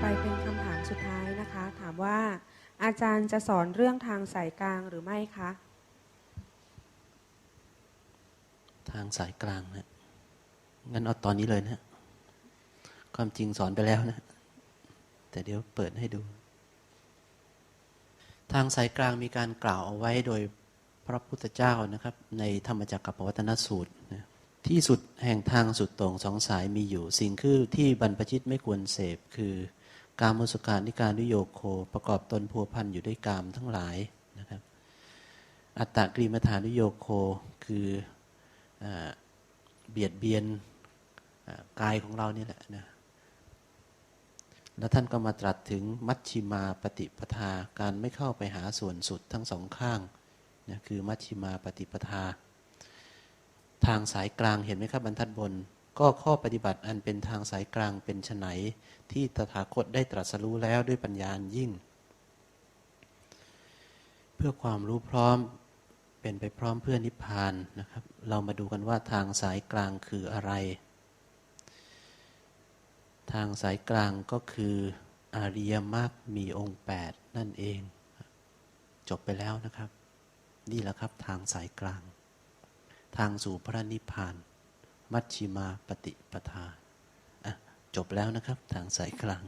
ไปเป็นคำถามสุดท้ายนะคะ ถามว่า อาจารย์จะสอนเรื่องทางสายกลางหรือไม่คะ ทางสายกลางนะงั้นเอาตอนนี้เลยนะ ความจริงสอนไปแล้วนะ แต่เดี๋ยวเปิดให้ดู ทางสายกลางมีการกล่าวเอาไว้โดยพระพุทธเจ้านะครับ ในธรรมจักรกับปวัตนสูตรนะที่สุดแห่งทางสุดต่งสองสายมีอยู่ สิ่งคือที่บรรพชิตไม่ควรเสพคือ การมุสการนิการุโยโคประกอบตนพัวพันอยู่ด้วยกามทั้งหลายนะครับ อัตตกรีมฐานุโยโคคืออเบียดเบียนกายของเรานี่แหละนะแล้วท่านก็มาตรัสถึงมัชชิมาปฏิปทาการไม่เข้าไปหาส่วนสุดทั้งสองข้างนะคือมัชชิมาปฏิปทา ทางสายกลางเห็นไหมครับบรรทัดบน ก็ข้อปฏิบัติอันเป็นทางสายกลางเป็นไฉนที่ตถาคตได้ตรัสรู้แล้วด้วยปัญญาอันยิ่ง เพื่อความรู้พร้อมเป็นไปพร้อมเพื่อนิพพานนะครับ เรามาดูกันว่าทางสายกลางคืออะไร ทางสายกลางก็คืออริยมรรคมีองค์ 8 นั่นเอง จบไปแล้วนะครับ นี่แหละครับทางสายกลาง ทางสู่พระนิพพาน มัชชิมาปฏิปทาอะจบแล้วนะครับ ทางสายกลาง